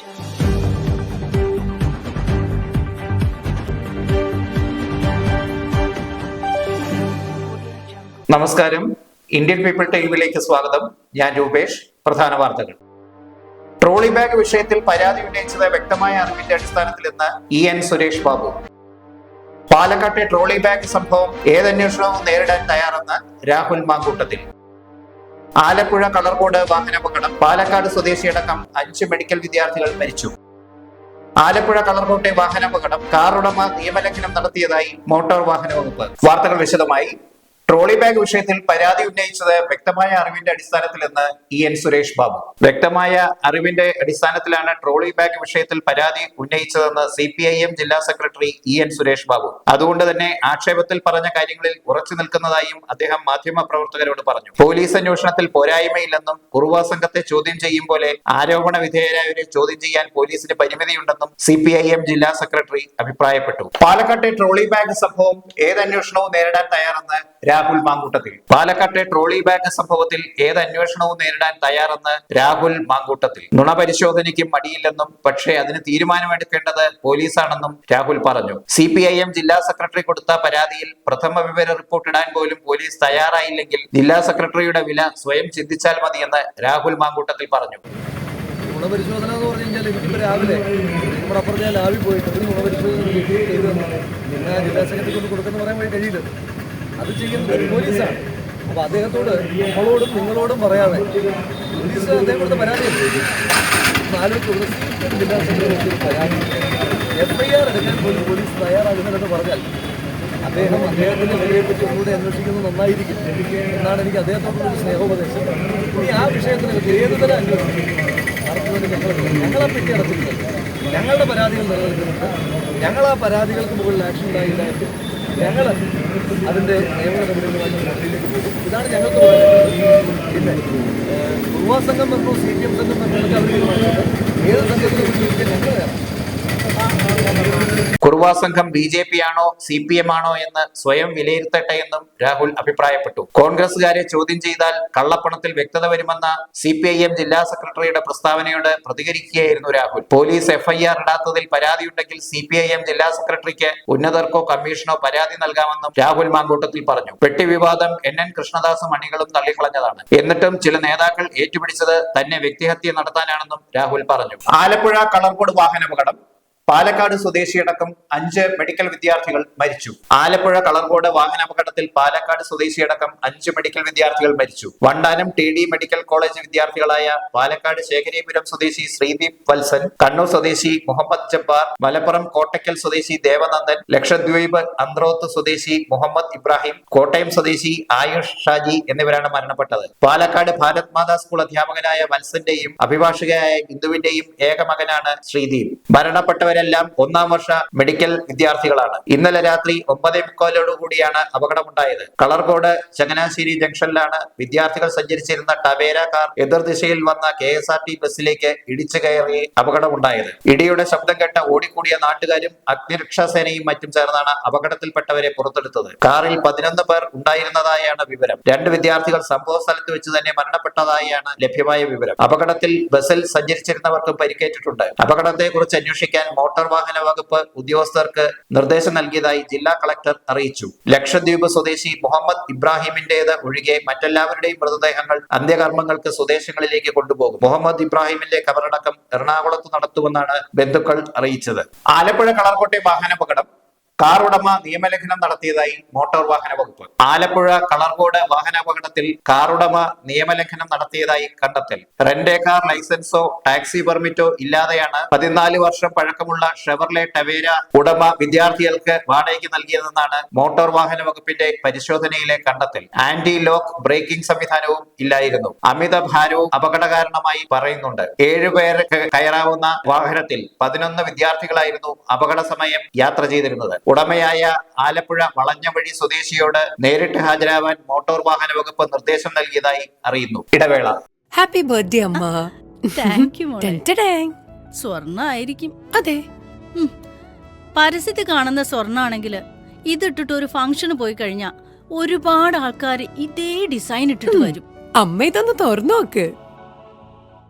നമസ്കാരം. Indian people ടൈമിലേക്ക് സ്വാഗതം. ഞാൻ രൂപേഷ്. പ്രധാന വാർത്തകൾ. ട്രോളി ബാഗ് വിഷയത്തിൽ പരാതി ഉന്നയിച്ചത് വ്യക്തമായ അറിവിന്റെ അടിസ്ഥാനത്തിൽ ഇന്ന് ഇ എൻ സുരേഷ് ബാബു. പാലക്കാട്ടെ ട്രോളി ബാഗ് സംഭവം ഏതന്വേഷണവും നേരിടാൻ തയ്യാറെന്ന് രാഹുൽ മാങ്കൂട്ടത്തിൽ. ആലപ്പുഴ കളർകോട് വാഹനാപകടം പാലക്കാട് സ്വദേശിയടക്കം അഞ്ച് മെഡിക്കൽ വിദ്യാർത്ഥികൾ മരിച്ചു. ആലപ്പുഴ കളർകോട്ടെ വാഹനാപകടം കാർ ഉടമ നിയമലംഘനം നടത്തിയതായി മോട്ടോർ വാഹന വകുപ്പ്. വാർത്തകൾ വിശദമായി ട്രോളി ബാഗ് വിഷയത്തിൽ പരാതി ഉന്നയിച്ചത് വ്യക്തമായ അറിവിന്റെ അടിസ്ഥാനത്തിലെന്ന് ഇ എൻ സുരേഷ് ബാബു. വ്യക്തമായ അറിവിന്റെ അടിസ്ഥാനത്തിലാണ് ട്രോളി ബാഗ് വിഷയത്തിൽ പരാതി ഉന്നയിച്ചതെന്ന് സി പി ഐ എം ജില്ലാ secretary E N Suresh Babu. അതുകൊണ്ട് തന്നെ ആക്ഷേപത്തിൽ പറഞ്ഞ കാര്യങ്ങളിൽ ഉറച്ചു നിൽക്കുന്നതായും അദ്ദേഹം മാധ്യമ പ്രവർത്തകരോട് പറഞ്ഞു. പോലീസ് അന്വേഷണത്തിൽ പോരായ്മയില്ലെന്നും കുറുവാ സംഘത്തെ ചോദ്യം ചെയ്യും പോലെ ആരോപണ വിധേയരായവരെ ചോദ്യം ചെയ്യാൻ പോലീസിന് പരിമിതിയുണ്ടെന്നും സി പി ഐ എം ജില്ലാ സെക്രട്ടറി അഭിപ്രായപ്പെട്ടു. പാലക്കാട്ടെ ട്രോളി ബാഗ് സംഭവം ഏത് നേരിടാൻ തയ്യാറെന്ന് രാഹുൽ മാങ്കൂട്ടത്തിൽ. പാലക്കാട്ടെ ട്രോളി ബാഗ് സംഭവത്തിൽ ഏത് അന്വേഷണവും നേരിടാൻ തയ്യാറെന്ന് രാഹുൽ മാങ്കൂട്ടത്തിൽ. നുണ പരിശോധനയ്ക്ക് മടിയില്ലെന്നും പക്ഷേ അതിന് തീരുമാനമെടുക്കേണ്ടത് പോലീസാണെന്നും രാഹുൽ പറഞ്ഞു. സി ജില്ലാ സെക്രട്ടറി കൊടുത്ത പരാതിയിൽ പ്രഥമ വിവര റിപ്പോർട്ട് ഇടാൻ പോലും പോലീസ് തയ്യാറായില്ലെങ്കിൽ ജില്ലാ സെക്രട്ടറിയുടെ വില സ്വയം ചിന്തിച്ചാൽ മതിയെന്ന് രാഹുൽ മാങ്കൂട്ടത്തിൽ പറഞ്ഞു. ഗുണപരിശോധന എന്ന് പറഞ്ഞു കഴിഞ്ഞാൽ ഇപ്പം രാവിലെ നമ്മുടെ അപ്പുറത്ത് ലാബിൽ പോയിട്ട് ഗുണപരിശോധന പിന്നെ ജില്ലാ സെക്രട്ടറി കൊണ്ട് കൊടുക്കുന്ന പറയാൻ വേണ്ടി കഴിയില്ല. അത് ചെയ്യുന്നത് പോലീസാണ്. അപ്പോൾ അദ്ദേഹത്തോട് നമ്മളോടും നിങ്ങളോടും പറയാതെ പോലീസ് അദ്ദേഹം കൊടുത്ത്. പരാതി ആലോചിച്ചുകൊണ്ട് ജില്ലാ സെക്രട്ടറി പരാതി എഫ് ഐ ആർ എടുക്കാൻ പോലും പോലീസ് തയ്യാറാകുന്നതെന്ന് പറഞ്ഞാൽ അദ്ദേഹം അദ്ദേഹത്തിന്റെ വിലയെപ്പറ്റി ഒന്നുകൂടെ അന്വേഷിക്കുന്നത് നന്നായിരിക്കും. എന്നാണ് എനിക്ക് അദ്ദേഹത്തോടുള്ള ഒരു സ്നേഹോപദേശം. ഇനി ആ വിഷയത്തിൽ ഏതുതരം അന്വേഷണം നടത്തുന്നതിന് ഞങ്ങൾ ഞങ്ങളെ പറ്റി നടത്തുന്നില്ല ഞങ്ങളുടെ പരാതികൾ നിലനിൽക്കുന്നുണ്ട്. ഞങ്ങൾ ആ പരാതികൾക്ക് മുകളിൽ ആക്ഷൻ ഉണ്ടായില്ലായിട്ട് ഞങ്ങൾ അതിന്റെ നിയമ നടപടികളുമായി നടപടിയിലേക്ക് പോകും ഇതാണ് ഞങ്ങൾക്ക് പിന്നെ കുറുവാ സംഘം വന്നു സി പി എം സംഘം വന്നു അവർ ഏത് സംഘത്തിനെ കുറിച്ച് ഞങ്ങൾ കുറുവാ സംഘം ബി ജെ പി ആണോ സി പി എം ആണോ എന്ന് സ്വയം വിലയിരുത്തട്ടെ എന്നും രാഹുൽ അഭിപ്രായപ്പെട്ടു. കോൺഗ്രസുകാരെ ചോദ്യം ചെയ്താൽ കള്ളപ്പണത്തിൽ വ്യക്തത വരുമെന്ന സി പി ഐ എം ജില്ലാ സെക്രട്ടറിയുടെ പ്രസ്താവനയോട് പ്രതികരിക്കുകയായിരുന്നു രാഹുൽ. പോലീസ് എഫ്ഐആർ ഇടാത്തതിൽ പരാതിയുണ്ടെങ്കിൽ സി പി ഐ എം ജില്ലാ സെക്രട്ടറിക്ക് ഉന്നതർക്കോ കമ്മീഷനോ പരാതി നൽകാമെന്നും രാഹുൽ മാങ്കൂട്ടത്തിൽ പറഞ്ഞു. പെട്ടി വിവാദം എൻ എൻ കൃഷ്ണദാസും അണികളും തള്ളിക്കളഞ്ഞതാണ്. എന്നിട്ടും ചില നേതാക്കൾ ഏറ്റുപിടിച്ചത് തന്നെ വ്യക്തിഹത്യ നടത്താനാണെന്നും രാഹുൽ പറഞ്ഞു. ആലപ്പുഴ കളർകോട് വാഹനാപകടം. പാലക്കാട് സ്വദേശിയടക്കം അഞ്ച് മെഡിക്കൽ വിദ്യാർത്ഥികൾ മരിച്ചു. ആലപ്പുഴ കളർകോട് വാഹനാപകടത്തിൽ പാലക്കാട് സ്വദേശിയടക്കം അഞ്ച് മെഡിക്കൽ വിദ്യാർത്ഥികൾ മരിച്ചു. Vandanam T D medical college വിദ്യാർത്ഥികളായ Palakkad Shekharipuram സ്വദേശി ശ്രീദീപ് വത്സൻ കണ്ണൂർ സ്വദേശി മുഹമ്മദ് ജബ്ബാർ മലപ്പുറം കോട്ടയ്ക്കൽ സ്വദേശി ദേവനന്ദൻ ലക്ഷദ്വീപ് അന്ത്രോത്ത് സ്വദേശി മുഹമ്മദ് ഇബ്രാഹിം കോട്ടയം സ്വദേശി ആയുഷ് ഷാജി എന്നിവരാണ് മരണപ്പെട്ടത്. പാലക്കാട് ഭാരത് മാതാ സ്കൂൾ അധ്യാപകനായ വത്സന്റെയും അഭിഭാഷകയായ ഇന്ദുവിന്റെയും ഏകമകനാണ് മകനാണ് ശ്രീദീപ്. മരണപ്പെട്ടവരെല്ലാം ഒന്നാം വർഷ മെഡിക്കൽ വിദ്യാർത്ഥികളാണ്. ഇന്നലെ രാത്രി ഒമ്പതേ മുക്കാലോടുകൂടിയാണ് അപകടമുണ്ടായത്. കളർകോട് ചങ്ങനാശ്ശേരി ജംഗ്ഷനിലാണ് വിദ്യാർത്ഥികൾ സഞ്ചരിച്ചിരുന്ന ടവേര കാർ എതിർദിശയിൽ വന്ന കെ എസ് ആർ ടി ബസ്സിലേക്ക് ഇടിച്ചു കയറി അപകടമുണ്ടായത്. ഇടിയുടെ ശബ്ദം കേട്ട ഓടിക്കൂടിയ നാട്ടുകാരും അഗ്നിരക്ഷാസേനയും മറ്റും ചേർന്നാണ് അപകടത്തിൽപ്പെട്ടവരെ പുറത്തെടുത്തത്. കാറിൽ പതിനൊന്ന് പേർ ഉണ്ടായിരുന്നതായാണ് വിവരം. രണ്ട് വിദ്യാർത്ഥികൾ സംഭവ സ്ഥലത്ത് വെച്ച് തന്നെ മരണപ്പെട്ടതായാണ് ലഭ്യമായ വിവരം. അപകടത്തിൽ ബസ്സിൽ സഞ്ചരിച്ചിരുന്നവർക്കും പരിക്കേറ്റിട്ടുണ്ട്. അപകടത്തെക്കുറിച്ച് അന്വേഷിക്കാൻ മോട്ടോർ വാഹന വകുപ്പ് ഉദ്യോഗസ്ഥർക്ക് നിർദ്ദേശം നൽകിയതായി ജില്ലാ കളക്ടർ അറിയിച്ചു. ലക്ഷദ്വീപ് സ്വദേശി മുഹമ്മദ് ഇബ്രാഹിമിന്റേത് ഒഴികെ മറ്റെല്ലാവരുടെയും മൃതദേഹങ്ങൾ അന്ത്യകർമ്മങ്ങൾക്ക് സ്വദേശങ്ങളിലേക്ക് കൊണ്ടുപോകും. മുഹമ്മദ് ഇബ്രാഹിമിന്റെ കബറടക്കം എറണാകുളത്ത് നടത്തുമെന്നാണ് ബന്ധുക്കൾ അറിയിച്ചത്. ആലപ്പുഴ കളർകോട്ടെ വാഹനാപകടം കാർ ഉടമ നിയമലംഘനം നടത്തിയതായി മോട്ടോർ വാഹന വകുപ്പ്. ആലപ്പുഴ കളർകോട് വാഹനാപകടത്തിൽ കാർ ഉടമ നിയമലംഘനം നടത്തിയതായി കണ്ടെത്തൽ. റെന്റേ കാർ ലൈസൻസോ ടാക്സി പെർമിറ്റോ ഇല്ലാതെയാണ് പതിനാല് വർഷം പഴക്കമുള്ള ഷെവർലെ ടവേര ഉടമ വിദ്യാർത്ഥികൾക്ക് വാടകയ്ക്ക് നൽകിയതെന്നാണ് മോട്ടോർ വാഹന വകുപ്പിന്റെ പരിശോധനയിലെ കണ്ടെത്തൽ. ആന്റി ലോക്ക് ബ്രേക്കിംഗ് സംവിധാനവും ഇല്ലായിരുന്നു. അമിത ഭാരവും അപകട കാരണമായി പറയുന്നുണ്ട് ഏഴുപേർക്ക് കയറാവുന്ന വാഹനത്തിൽ പതിനൊന്ന് വിദ്യാർത്ഥികളായിരുന്നു അപകട സമയം യാത്ര ചെയ്തിരുന്നത്. ഉടമയായ ആലപ്പുഴ വളഞ്ഞവഴി സ്വദേശിയോട് നേരിട്ട് ഹാജരാവാൻ മോട്ടോർ വാഹന വകുപ്പ് നിർദ്ദേശം നൽകിയതായി അറിയുന്നു. ഇടവേള. ഹാപ്പി ബർത്ത്ഡേ അമ്മ. താങ്ക് യു മോളെ. സ്വർണ ആയിരിക്കും അതെ. പരസ്യത്തിൽ കാണുന്ന സ്വർണാണെങ്കിൽ ഇതിട്ടിട്ട് ഒരു ഫംഗ്ഷന് പോയി കഴിഞ്ഞാ ഒരുപാട് ആൾക്കാർ ഇതേ ഡിസൈൻ ഇട്ടിട്ട് വരും. അമ്മ ഇതൊന്ന് തുറന്നു നോക്ക്.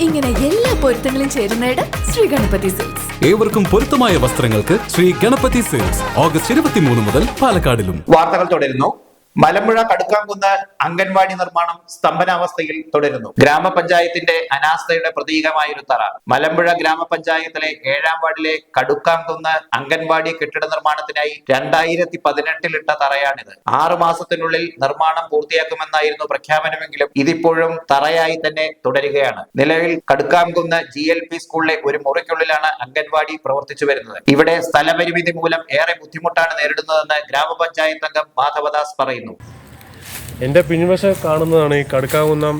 ഇങ്ങനെ എല്ലാ പൊരുത്തങ്ങളും ചേരുന്നിടം ശ്രീ ഗണപതി സിൽക്സ് ഏവർക്കും പൊരുത്തമായ വസ്ത്രങ്ങൾക്ക് ശ്രീ ഗണപതി സിൽക്സ് ഓഗസ്റ്റ് ഇരുപത്തിമൂന്ന് മുതൽ പാലക്കാടിലും. വാർത്തകൾ തുടരുന്നു. മലമ്പുഴ കടുക്കാംകുന്ന് അംഗൻവാടി നിർമ്മാണം സ്തംഭനാവസ്ഥയിൽ തുടരുന്നു. ഗ്രാമപഞ്ചായത്തിന്റെ അനാസ്ഥയുടെ പ്രതീകമായൊരു തറ. മലമ്പുഴ ഗ്രാമപഞ്ചായത്തിലെ ഏഴാം വാർഡിലെ കടുക്കാംകുന്ന് അംഗൻവാടി കെട്ടിട നിർമ്മാണത്തിനായി രണ്ടായിരത്തി പതിനെട്ടിലിട്ട തറയാണിത്. ആറു മാസത്തിനുള്ളിൽ നിർമ്മാണം പൂർത്തിയാക്കുമെന്നായിരുന്നു പ്രഖ്യാപനമെങ്കിലും ഇതിപ്പോഴും തറയായി തന്നെ തുടരുകയാണ്. നിലവിൽ കടുക്കാംകുന്ന് ജി എൽ പി സ്കൂളിലെ ഒരു മുറിക്കുള്ളിലാണ് അംഗൻവാടി പ്രവർത്തിച്ചു വരുന്നത്. ഇവിടെ സ്ഥലപരിമിതി മൂലം ഏറെ ബുദ്ധിമുട്ടാണ് നേരിടുന്നതെന്ന് ഗ്രാമപഞ്ചായത്ത് അംഗം മാധവദാസ് പറയുന്നു. എന്റെ പിൻവശം കാണുന്നതാണ് ഈ കടുക്കാവുന്നം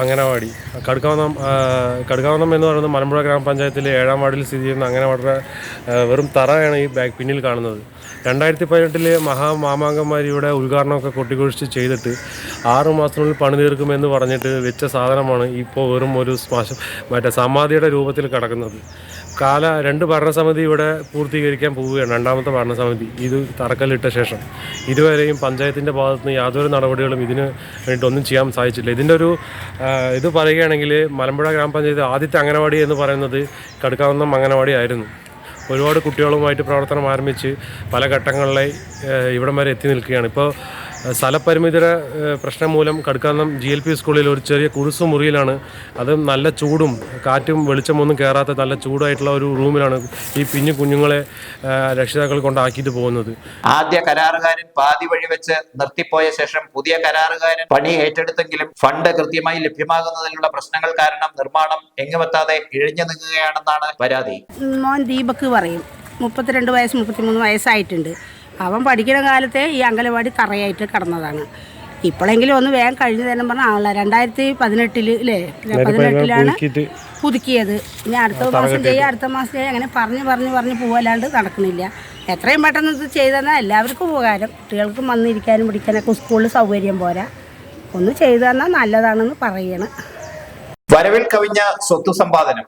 അംഗനവാടി. കടുക്കാവുന്നം കടുക്കാവുന്നം എന്ന് പറയുന്നത് മലമ്പുഴ ഗ്രാമപഞ്ചായത്തിലെ ഏഴാം വാർഡിൽ സ്ഥിതി ചെയ്യുന്ന അംഗനവാടിയുടെ ആ, വെറും തറയാണ് ഈ ബാക്ക് പിന്നിൽ കാണുന്നത്. രണ്ടായിരത്തി പതിനെട്ടിലെ മഹാമാമാങ്കന്മാരിയുടെ ഉദ്ഘാടനമൊക്കെ കൊട്ടിക്കൊഴിച്ച് ചെയ്തിട്ട് ആറു മാസത്തിനുള്ളിൽ പണി തീർക്കുമെന്ന് പറഞ്ഞിട്ട് വെച്ച സാധനമാണ് ഇപ്പോൾ വെറും ഒരു സ്മാശം മറ്റേ സമാധിയുടെ രൂപത്തിൽ കിടക്കുന്നത്. കാല രണ്ട് ഭരണസമിതി ഇവിടെ പൂർത്തീകരിക്കാൻ പോവുകയാണ്. രണ്ടാമത്തെ ഭരണസമിതി. ഇത് തറക്കല്ലിട്ട ശേഷം. ഇതുവരെയും പഞ്ചായത്തിന്റെ ഭാഗത്തു നിന്ന് യാതൊരു നടപടികളും ഇതിന് വേണ്ടിയിട്ടൊന്നും ചെയ്യാൻ സാധിച്ചില്ല. ഇതിന്റെ ഒരു ഇത് പറയുകയാണെങ്കിൽ മലമ്പുഴ ഗ്രാമപഞ്ചായത്ത് ആദ്യത്തെ അംഗനവാടി എന്ന് പറയുന്നത് കടുക്കാവുന്ന അംഗനവാടി ആയിരുന്നു. ഒരുപാട് കുട്ടികളുമായിട്ട് പ്രവർത്തനം ആരംഭിച്ച് പല ഘട്ടങ്ങളിലായി ഇവിടം വരെ എത്തി നിൽക്കുകയാണ്. ഇപ്പോൾ സ്ഥലപരിമിതിയുടെ പ്രശ്നം മൂലം കടുക്കാനം ജി എൽ പി സ്കൂളിൽ ഒരു ചെറിയ കുടുസു മുറിയിലാണ്. അത് നല്ല ചൂടും കാറ്റും വെളിച്ചമൊന്നും കയറാത്ത നല്ല ചൂടായിട്ടുള്ള ഒരു റൂമിലാണ് ഈ പിഞ്ഞു കുഞ്ഞുങ്ങളെ രക്ഷിതാക്കൾ കൊണ്ടാക്കിയിട്ട് പോകുന്നത്. ആദ്യ കരാറുകാരൻ പാതി വഴി വെച്ച് നിർത്തിപ്പോയ ശേഷം പുതിയ കരാറുകാരൻ പണി ഏറ്റെടുത്തെങ്കിലും ഫണ്ട് കൃത്യമായി ലഭ്യമാകുന്നതിലുള്ള പ്രശ്നങ്ങൾ കാരണം നിർമ്മാണം എങ്ങുമെത്താതെ ഇഴഞ്ഞു നിൽക്കുകയാണെന്നാണ് പരാതി. മോൻ ദീപക് പറയും. മുപ്പത്തിരണ്ട് വയസ്സ് മുപ്പത്തിമൂന്ന് വയസ്സായിട്ടുണ്ട്. അവൻ പഠിക്കുന്ന കാലത്തെ ഈ അങ്കലവാടി തറയായിട്ട് കിടന്നതാണ്. ഇപ്പോഴെങ്കിലും ഒന്ന് വേഗം കഴിഞ്ഞു തന്നെ പറഞ്ഞാൽ ആണല്ലോ രണ്ടായിരത്തി പതിനെട്ടിൽ അല്ലേ പതിനെട്ടിലാണ് പുതുക്കിയത്. ഇനി അടുത്ത മാസം ചെയ്യാം അടുത്ത മാസം ചെയ്യാം അങ്ങനെ പറഞ്ഞ് പറഞ്ഞ് പറഞ്ഞ് പോവല്ലാണ്ട് നടക്കുന്നില്ല എത്രയും പെട്ടെന്ന് ഇത് ചെയ്തെന്നാൽ എല്ലാവർക്കും ഉപകാരം. കുട്ടികൾക്കും വന്നിരിക്കാനും പിടിക്കാനൊക്കെ സ്കൂളിൽ സൗകര്യം പോരാ. ഒന്ന് ചെയ്തു തന്നാൽ നല്ലതാണെന്ന് പറയണം. വരവിൽ കവിഞ്ഞ സ്വത്ത് സമ്പാദനം.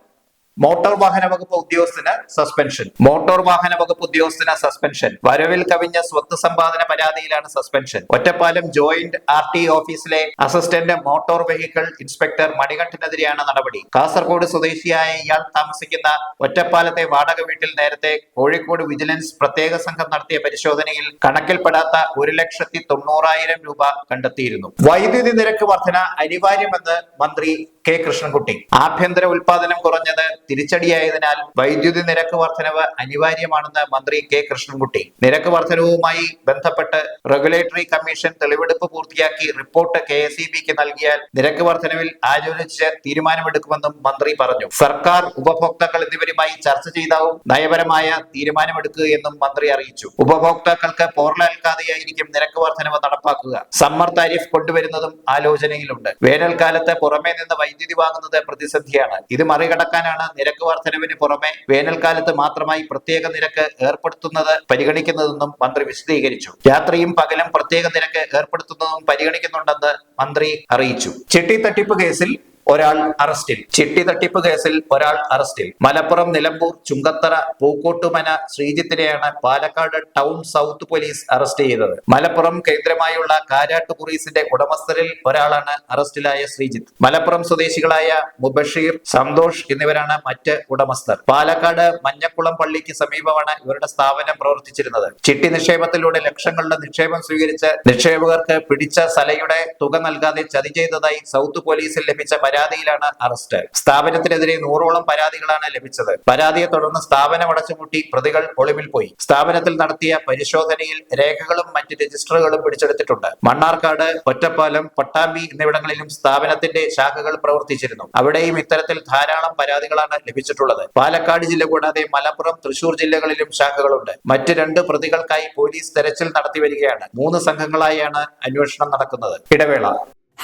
മോട്ടോർ വാഹന വകുപ്പ് ഉദ്യോഗസ്ഥന് സസ്പെൻഷൻ മോട്ടോർ വാഹന വകുപ്പ് ഉദ്യോഗസ്ഥന് സസ്പെൻഷൻ വരവിൽ കവിഞ്ഞ സ്വത്ത് സമ്പാദന പരാതിയിലാണ് suspension Ottapalam joint R T ഓഫീസിലെ അസിസ്റ്റന്റ് മോട്ടോർ വെഹിക്കിൾ ഇൻസ്പെക്ടർ മണികണ്ഠനെതിരെയാണ് നടപടി. കാസർഗോഡ് സ്വദേശിയായ ഇയാൾ താമസിക്കുന്ന ഒറ്റപ്പാലത്തെ വാടക വീട്ടിൽ നേരത്തെ കോഴിക്കോട് വിജിലൻസ് പ്രത്യേക സംഘം നടത്തിയ പരിശോധനയിൽ കണക്കിൽപ്പെടാത്ത ഒരു ലക്ഷത്തി തൊണ്ണൂറായിരം രൂപ കണ്ടെത്തിയിരുന്നു. വൈദ്യുതി നിരക്ക് വർധന അനിവാര്യമെന്ന് മന്ത്രി കെ കൃഷ്ണൻകുട്ടി. ആഭ്യന്തര ഉൽപാദനം കുറഞ്ഞത് തിരിച്ചടിയായതിനാൽ വൈദ്യുതി നിരക്ക് വർധനവ് അനിവാര്യമാണെന്ന് മന്ത്രി കെ കൃഷ്ണൻകുട്ടി. നിരക്ക് വർധനവുമായി ബന്ധപ്പെട്ട് റെഗുലേറ്ററി കമ്മീഷൻ തെളിവെടുപ്പ് പൂർത്തിയാക്കി റിപ്പോർട്ട് കെ എസ് നൽകിയാൽ നിരക്ക് വർധനവിൽ ആലോചിച്ച് തീരുമാനമെടുക്കുമെന്നും മന്ത്രി പറഞ്ഞു. സർക്കാർ ഉപഭോക്താക്കൾ എന്നിവരുമായി ചർച്ച ചെയ്താവും നയപരമായ തീരുമാനമെടുക്കുകയെന്നും മന്ത്രി അറിയിച്ചു. ഉപഭോക്താക്കൾക്ക് പോർലേൽക്കാതെയായിരിക്കും നിരക്ക് വർധനവ് നടപ്പാക്കുക. സമ്മർ താരിഫ് കൊണ്ടുവരുന്നതും ആലോചനയിലുണ്ട്. വേനൽക്കാലത്ത് പുറമേ നിന്ന് വൈദ്യുതി വാങ്ങുന്നത് പ്രതിസന്ധിയാണ്. ഇത് മറികടക്കാനാണ് നിരക്ക് വർധനവിന് പുറമെ വേനൽക്കാലത്ത് മാത്രമായി പ്രത്യേക നിരക്ക് ഏർപ്പെടുത്തുന്നത് പരിഗണിക്കുന്നതെന്നും മന്ത്രി വിശദീകരിച്ചു. രാത്രിയും പകലും പ്രത്യേക നിരക്ക് ഏർപ്പെടുത്തുന്നതും പരിഗണിക്കുന്നുണ്ടെന്ന് മന്ത്രി അറിയിച്ചു. ചിട്ടി തട്ടിപ്പ് കേസിൽ ഒരാൾ അറസ്റ്റിൽ. ചിട്ടി തട്ടിപ്പ് കേസിൽ ഒരാൾ അറസ്റ്റിൽ. Malappuram Nilambur Chungathara Pookkottumana ശ്രീജിത്തിനെയാണ് Palakkad town south police arrest ചെയ്തത്. മലപ്പുറം കേന്ദ്രമായുള്ള കാരാട്ട് കുറീസിന്റെ ഉടമസ്ഥരിൽ ഒരാളാണ് അറസ്റ്റിലായ ശ്രീജിത്ത്. മലപ്പുറം സ്വദേശികളായ മുബഷീർ സന്തോഷ് എന്നിവരാണ് മറ്റ് ഉടമസ്ഥർ. പാലക്കാട് മഞ്ഞക്കുളം പള്ളിക്ക് സമീപമാണ് ഇവരുടെ സ്ഥാപനം പ്രവർത്തിച്ചിരുന്നത്. ചിട്ടി നിക്ഷേപത്തിലൂടെ ലക്ഷങ്ങളുടെ നിക്ഷേപം സ്വീകരിച്ച് നിക്ഷേപകർക്ക് പിടിച്ച സലയുടെ തുക നൽകാതെ ചതി ചെയ്തതായി സൗത്ത് പോലീസിൽ ലഭിച്ച പരാതി പരാതിയിലാണ് അറസ്റ്റ്. സ്ഥാപനത്തിനെതിരെ നൂറോളം പരാതികളാണ് ലഭിച്ചത്. പരാതിയെ തുടർന്ന് സ്ഥാപനം അടച്ചുപൂട്ടി പ്രതികൾ ഒളിവിൽ പോയി. സ്ഥാപനത്തിൽ നടത്തിയ പരിശോധനയിൽ രേഖകളും മറ്റ് രജിസ്റ്ററുകളും പിടിച്ചെടുത്തിട്ടുണ്ട്. മണ്ണാർക്കാട് ഒറ്റപ്പാലം പട്ടാമ്പി എന്നിവിടങ്ങളിലും സ്ഥാപനത്തിന്റെ ശാഖകൾ പ്രവർത്തിച്ചിരുന്നു. അവിടെയും ഇത്തരത്തിൽ ധാരാളം പരാതികളാണ് ലഭിച്ചിട്ടുള്ളത്. പാലക്കാട് ജില്ല കൂടാതെ മലപ്പുറം തൃശൂർ ജില്ലകളിലും ശാഖകളുണ്ട്. മറ്റ് രണ്ട് പ്രതികൾക്കായി പോലീസ് തെരച്ചിൽ നടത്തി വരികയാണ്. മൂന്ന് സംഘങ്ങളായാണ് അന്വേഷണം നടക്കുന്നത്. ഇടവേള.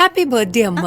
ഹാപ്പി ബർത്ത്ഡേ അമ്മ.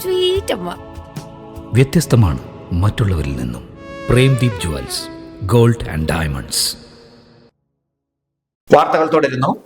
സ്വീറ്റ് അമ്മ വ്യത്യസ്തമാണ് മറ്റുള്ളവരിൽ നിന്നും. Premdeep jewels gold and diamonds. വാർത്തകൾ തുടരുന്നു.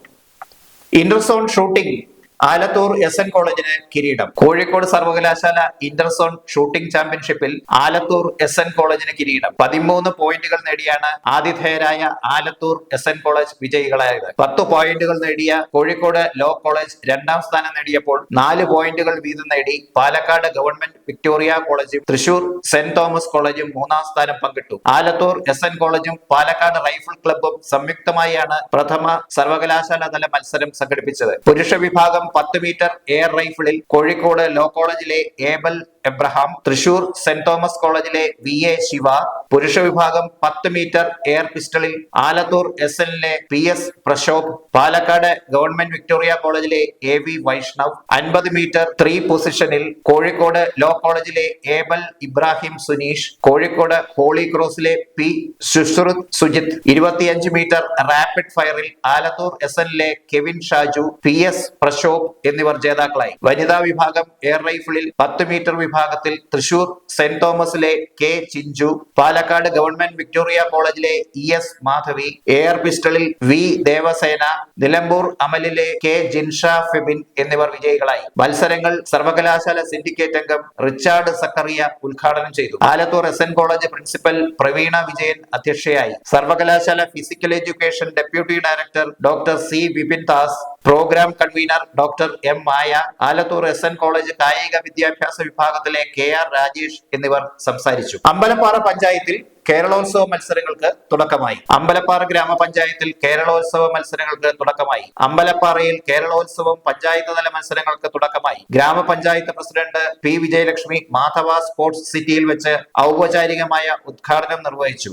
Interzone shooting Alathur S N കോളേജിന് കിരീടം. കോഴിക്കോട് സർവകലാശാല ഇന്റർസോൺ ഷൂട്ടിംഗ് ചാമ്പ്യൻഷിപ്പിൽ ആലത്തൂർ എസ് എൻ കോളേജിന് കിരീടം. പതിമൂന്ന് പോയിന്റുകൾ നേടിയാണ് ആതിഥേയരായ ആലത്തൂർ എസ് എൻ കോളേജ് വിജയികളായത്. പത്ത് പോയിന്റുകൾ നേടിയ കോഴിക്കോട് ലോ കോളേജ് രണ്ടാം സ്ഥാനം നേടിയപ്പോൾ നാല് പോയിന്റുകൾ വീതം നേടി പാലക്കാട് ഗവൺമെന്റ് വിക്ടോറിയ കോളേജും തൃശൂർ സെന്റ് തോമസ് കോളേജും മൂന്നാം സ്ഥാനം പങ്കിട്ടു. ആലത്തൂർ എസ് എൻ കോളേജും പാലക്കാട് റൈഫിൾ ക്ലബും സംയുക്തമായാണ് പ്രഥമ സർവകലാശാല തല മത്സരം സംഘടിപ്പിച്ചത്. പുരുഷ വിഭാഗം പത്ത് മീറ്റർ എയർ റൈഫിളിൽ കോഴിക്കോട് ലോ കോളേജിലെ Abel Abraham Thrissur saint Thomas കോളേജിലെ വി എ ശിവ പുരുഷ വിഭാഗം പത്ത് മീറ്റർ എയർ പിസ്റ്റളിൽ Alathur S എല്ലിലെ P S Prashobh Palakkad government Victoria കോളേജിലെ എ വി വൈഷ്ണവ് അൻപത് മീറ്റർ ത്രീ പൊസിഷനിൽ കോഴിക്കോട് ലോ കോളേജിലെ ഏബൽ ഇബ്രാഹിം സുനീഷ് കോഴിക്കോട് ഹോളി ക്രോസിലെ പി ശുശ്രുത് സുജിത് ഇരുപത്തിയഞ്ച് മീറ്റർ റാപ്പിഡ് ഫയറിൽ ആലത്തൂർ എസ് എല്ലിലെ Kevin Shaju P S Prashobh എന്നിവർ ജേതാക്കളായി. വനിതാ വിഭാഗം എയർ റൈഫിളിൽ പത്ത് മീറ്റർ വിഭാഗത്തിൽ Thrissur saint തോമസിലെ K Chinchu Palakkad government Victoria കോളേജിലെ ഇ എസ് മാധവി എയർ പിസ്റ്റളിൽ വി ദേവസേന നിലമ്പൂർ അമലിലെ കെ ജിൻഷാ ഫെബിൻ എന്നിവർ വിജയികളായി. മത്സരങ്ങൾ സർവകലാശാല സിൻഡിക്കേറ്റ് അംഗം റിച്ചാർഡ് സക്കറിയ ഉദ്ഘാടനം ചെയ്തു. Alathur S N college principal Praveena Vijayan അധ്യക്ഷയായി. സർവകലാശാല physical education deputy director doctor C Vipin Das programme convener doctor M Maya Alathur S N college കായിക വിദ്യാഭ്യാസ വിഭാഗത്തിലെ കെ ആർ രാജേഷ് എന്നിവർ സംസാരിച്ചു. അമ്പലപ്പാറ പഞ്ചായത്തിൽ കേരളോത്സവ മത്സരങ്ങൾക്ക് തുടക്കമായി. അമ്പലപ്പാറ ഗ്രാമപഞ്ചായത്തിൽ കേരളോത്സവ മത്സരങ്ങൾക്ക് തുടക്കമായി. അമ്പലപ്പാറയിൽ കേരളോത്സവം പഞ്ചായത്ത് തല മത്സരങ്ങൾക്ക് തുടക്കമായി. ഗ്രാമപഞ്ചായത്ത് president P Vijayalakshmi Madhava sports സിറ്റിയിൽ വെച്ച് ഔപചാരികമായ ഉദ്ഘാടനം നിർവഹിച്ചു.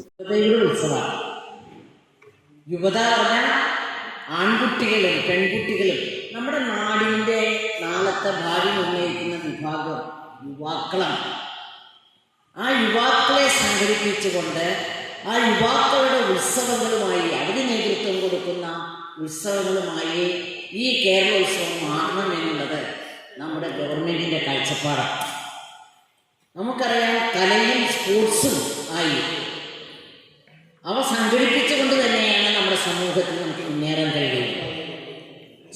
ആൺകുട്ടികളും പെൺകുട്ടികളും നമ്മുടെ നാടിന്റെ നാളത്തെ ഭാവി നിർണയിക്കുന്ന വിഭാഗം യുവാക്കളാണ്. ആ യുവാക്കളെ സംഘടിപ്പിച്ചുകൊണ്ട് ആ യുവാക്കളുടെ ഉത്സവങ്ങളുമായി അവർ നേതൃത്വം കൊടുക്കുന്ന ഉത്സവങ്ങളുമായി ഈ കേരളോത്സവം മാറണം എന്നുള്ളത് നമ്മുടെ ഗവൺമെന്റിന്റെ കാഴ്ചപ്പാടാണ്. നമുക്കറിയാം കലയും സ്പോർട്സും ആയി. അവ സംഘടിപ്പിച്ചുകൊണ്ട് തന്നെയാണ് നമ്മുടെ സമൂഹത്തിൽ നമുക്ക് മുന്നേറാൻ കഴിയുന്നത്.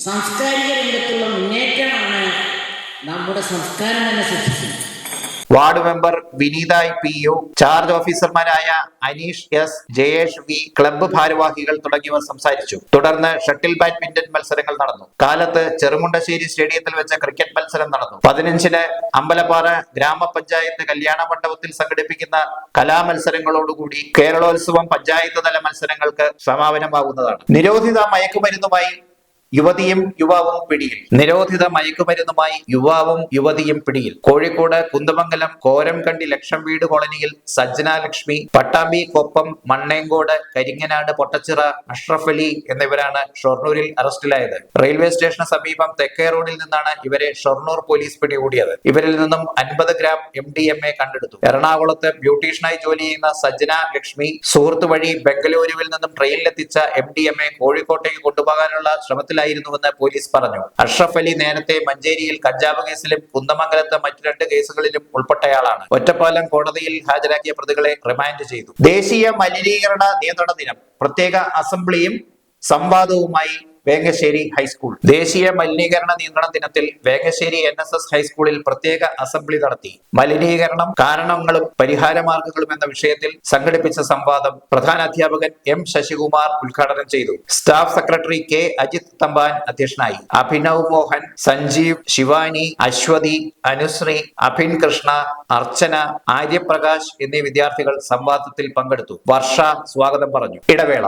സാംസ്കാരിക രംഗത്തുള്ള മുന്നേറ്റമാണ് നമ്മുടെ സംസ്കാരം തന്നെ സൃഷ്ടിക്കുന്നത്. Ward member Vineetha P U charge ഓഫീസർമാരായ Aneesh S Jayesh V club ഭാരവാഹികൾ തുടങ്ങിയവർ സംസാരിച്ചു. തുടർന്ന് ഷട്ടിൽ ബാഡ്മിന്റൺ മത്സരങ്ങൾ നടന്നു. കാലത്ത് ചെറുമുണ്ടശ്ശേരി സ്റ്റേഡിയത്തിൽ വെച്ച ക്രിക്കറ്റ് മത്സരം നടന്നു. പതിനഞ്ചിന് അമ്പലപ്പാറ ഗ്രാമപഞ്ചായത്ത് കല്യാണ മണ്ഡപത്തിൽ സംഘടിപ്പിക്കുന്ന കലാമത്സരങ്ങളോടുകൂടി കേരളോത്സവം പഞ്ചായത്ത് തല മത്സരങ്ങൾക്ക് സമാപനമാകുന്നതാണ്. നിരോധിത മയക്കുമരുന്നുമായി യുവതിയും യുവാവും പിടിയിൽ. നിരോധിത മയക്കുമരുന്നുമായി യുവാവും യുവതിയും പിടിയിൽ. കോഴിക്കോട് കുന്തമംഗലം കോരംകണ്ടി ലക്ഷം വീട് കോളനിയിൽ സജ്ജന ലക്ഷ്മി പട്ടാമ്പി കൊപ്പം മണ്ണേങ്കോട് കരിങ്ങനാട് പൊട്ടച്ചിറ അഷ്റഫ് അലി എന്നിവരാണ് ഷൊർണൂരിൽ അറസ്റ്റിലായത്. റെയിൽവേ സ്റ്റേഷന് സമീപം തെക്കേ റോഡിൽ നിന്നാണ് ഇവരെ ഷൊർണൂർ പോലീസ് പിടികൂടിയത്. ഇവരിൽ നിന്നും അൻപത് gram M D M A കണ്ടെടുത്തു. എറണാകുളത്ത് ബ്യൂട്ടീഷ്യനായി ജോലി ചെയ്യുന്ന സജ്ജന ലക്ഷ്മി സുഹൃത്ത് വഴി ബംഗളൂരുവിൽ നിന്നും ട്രെയിനിലെത്തിച്ച എം ഡി എം എ കോഴിക്കോട്ടേക്ക് കൊണ്ടുപോകാനുള്ള ശ്രമത്തിലായിരുന്നുവെന്ന് പോലീസ് പറഞ്ഞു. അഷ്റഫ് അലി നേരത്തെ മഞ്ചേരിയിൽ കഞ്ചാവ് കേസിലും കുന്തമംഗലത്ത് മറ്റു രണ്ട് കേസുകളിലും ഉൾപ്പെട്ടയാളാണ്. ഒറ്റപ്പാലം കോടതിയിൽ ഹാജരാക്കിയ പ്രതികളെ റിമാൻഡ് ചെയ്തു. ദേശീയ മലിനീകരണ നിയന്ത്രണ ദിനം പ്രത്യേക അസംബ്ലിയും സംവാദവുമായി വേങ്ങശ്ശേരി ഹൈസ്കൂൾ ദേശീയ മലിനീകരണ നിയന്ത്രണ ദിനത്തിൽ വേങ്ങശ്ശേരി എൻ എസ് എസ് ഹൈസ്കൂളിൽ പ്രത്യേക അസംബ്ലി നടത്തി. മലിനീകരണം കാരണങ്ങളും പരിഹാര മാർഗങ്ങളും എന്ന വിഷയത്തിൽ സംഘടിപ്പിച്ച സംവാദം പ്രധാന അധ്യാപകൻ എം ശശികുമാർ ഉദ്ഘാടനം ചെയ്തു. Staff secretary K Ajith Thampan അധ്യക്ഷനായി. അഭിനവ് മോഹൻ സഞ്ജീവ് ശിവാനി അശ്വതി അനുശ്രീ അഭിൻ കൃഷ്ണ അർച്ചന ആര്യപ്രകാശ് എന്നീ വിദ്യാർത്ഥികൾ സംവാദത്തിൽ പങ്കെടുത്തു. വർഷ സ്വാഗതം പറഞ്ഞു. ഇടവേള.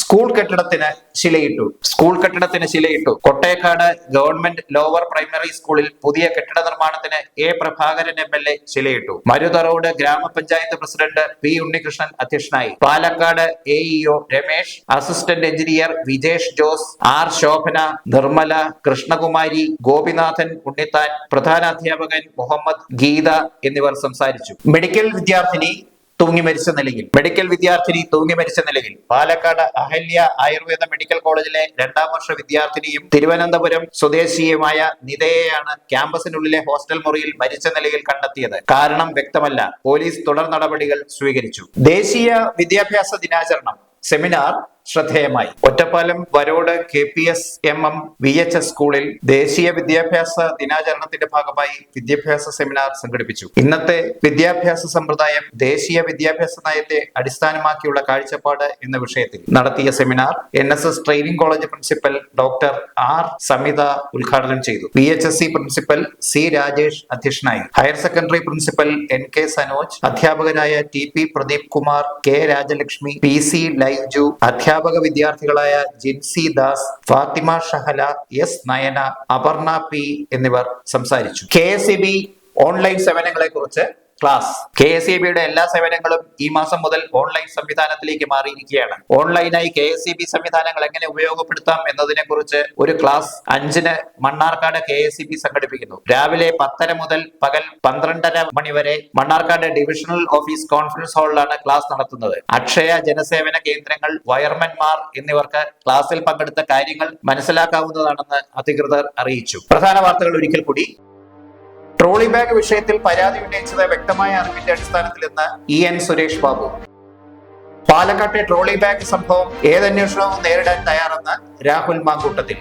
സ്കൂൾ കെട്ടിടത്തിന് ശിലയിട്ടു. സ്കൂൾ കെട്ടിടത്തിന് ശിലയിട്ടു. കൊട്ടേക്കാട് ഗവൺമെന്റ് ലോവർ പ്രൈമറി സ്കൂളിൽ പുതിയ കെട്ടിട നിർമ്മാണത്തിന് A Prabhakaran M L A ശിലയിട്ടു. Marutha road ഗ്രാമപഞ്ചായത്ത് പ്രസിഡന്റ് പി ഉണ്ണികൃഷ്ണൻ അധ്യക്ഷനായി. Palakkad A EO Ramesh assistant engineer Vijesh Jose R Shobhana Nirmala Krishnakumari Gopinathan Unnithan പ്രധാന അധ്യാപകൻ മുഹമ്മദ് ഗീത എന്നിവർ സംസാരിച്ചു. മെഡിക്കൽ വിദ്യാർത്ഥിനി തൂങ്ങി മരിച്ച നിലയിൽ. മെഡിക്കൽ വിദ്യാർത്ഥിനി തൂങ്ങി മരിച്ച നിലയിൽ. പാലക്കാട് അഹല്യ ആയുർവേദ മെഡിക്കൽ കോളേജിലെ രണ്ടാം വർഷ വിദ്യാർത്ഥിനിയും തിരുവനന്തപുരം സ്വദേശിയുമായ നിതയെയാണ് ക്യാമ്പസിനുള്ളിലെ ഹോസ്റ്റൽ മുറിയിൽ മരിച്ച നിലയിൽ കണ്ടെത്തിയത്. കാരണം വ്യക്തമല്ല. പോലീസ് തുടർ നടപടികൾ സ്വീകരിച്ചു. ദേശീയ വിദ്യാഭ്യാസ ദിനാചരണം സെമിനാർ ശ്രദ്ധേയമായി. Ottapalam Varode K P S M M V H S സ്കൂളിൽ ദേശീയ വിദ്യാഭ്യാസ ദിനാചരണത്തിന്റെ ഭാഗമായി വിദ്യാഭ്യാസ സെമിനാർ സംഘടിപ്പിച്ചു. ഇന്നത്തെ വിദ്യാഭ്യാസ സമ്പ്രദായം ദേശീയ വിദ്യാഭ്യാസ നയത്തെ അടിസ്ഥാനമാക്കിയുള്ള കാഴ്ചപ്പാട് എന്ന വിഷയത്തിൽ നടത്തിയ seminar N S S training college principal doctor R Samitha ഉദ്ഘാടനം ചെയ്തു. P H S C principal C Rajesh അധ്യക്ഷനായി. Higher secondary principal N K Sanoj അധ്യാപകരായ T P Pradeep Kumar K Rajalakshmi P C Laiju അധ്യാപക വിദ്യാർത്ഥികളായ Jincy Das Fathima Shahala S Nayana Aparna P എന്നിവർ സംസാരിച്ചു. K online സേവനങ്ങളെ കുറിച്ച് ക്ലാസ്. കെ എസ് ഇ ബിയുടെ എല്ലാ സേവനങ്ങളും ഈ മാസം മുതൽ ഓൺലൈൻ സംവിധാനത്തിലേക്ക് മാറിയിരിക്കുകയാണ്. ഓൺലൈനായി കെ എസ് ഇ ബി സംവിധാനങ്ങൾ എങ്ങനെ ഉപയോഗപ്പെടുത്താം എന്നതിനെ കുറിച്ച് ഒരു ക്ലാസ് അഞ്ചിന് Mannarkkad K S E B സംഘടിപ്പിക്കുന്നു. രാവിലെ പത്തര മുതൽ പകൽ പന്ത്രണ്ടര മണി വരെ മണ്ണാർക്കാട് ഡിവിഷണൽ ഓഫീസ് കോൺഫറൻസ് ഹാളിലാണ് ക്ലാസ് നടത്തുന്നത്. അക്ഷയ ജനസേവന കേന്ദ്രങ്ങൾ വയർമന്മാർ എന്നിവർക്ക് ക്ലാസ്സിൽ പങ്കെടുത്ത കാര്യങ്ങൾ മനസ്സിലാക്കാവുന്നതാണെന്ന് അധികൃതർ അറിയിച്ചു. പ്രധാന വാർത്തകൾ ഒരിക്കൽ കൂടി. ട്രോളി ബാഗ് വിഷയത്തിൽ പരാതി ഉന്നയിച്ചത് വ്യക്തമായ അറിവിന്റെ അടിസ്ഥാനത്തിൽ ഇന്ന് ഇ എൻ സുരേഷ് ബാബു. പാലക്കാട്ടെ ട്രോളി ബാഗ് സംഭവം ഏതന്വേഷണവും നേരിടാൻ തയ്യാറെന്ന് രാഹുൽ മാങ്കൂട്ടത്തിൽ.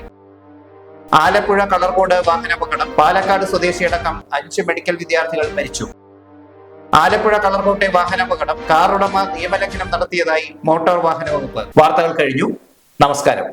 ആലപ്പുഴ കളർകോട് വാഹനാപകടം പാലക്കാട് സ്വദേശിയടക്കം അഞ്ച് മെഡിക്കൽ വിദ്യാർത്ഥികൾ മരിച്ചു. ആലപ്പുഴ കളർകോട്ടെ വാഹനാപകടം കാർ ഉടമ നിയമലംഘനം നടത്തിയതായി മോട്ടോർ വാഹന വകുപ്പ്. വാർത്തകൾ കഴിഞ്ഞു. നമസ്കാരം.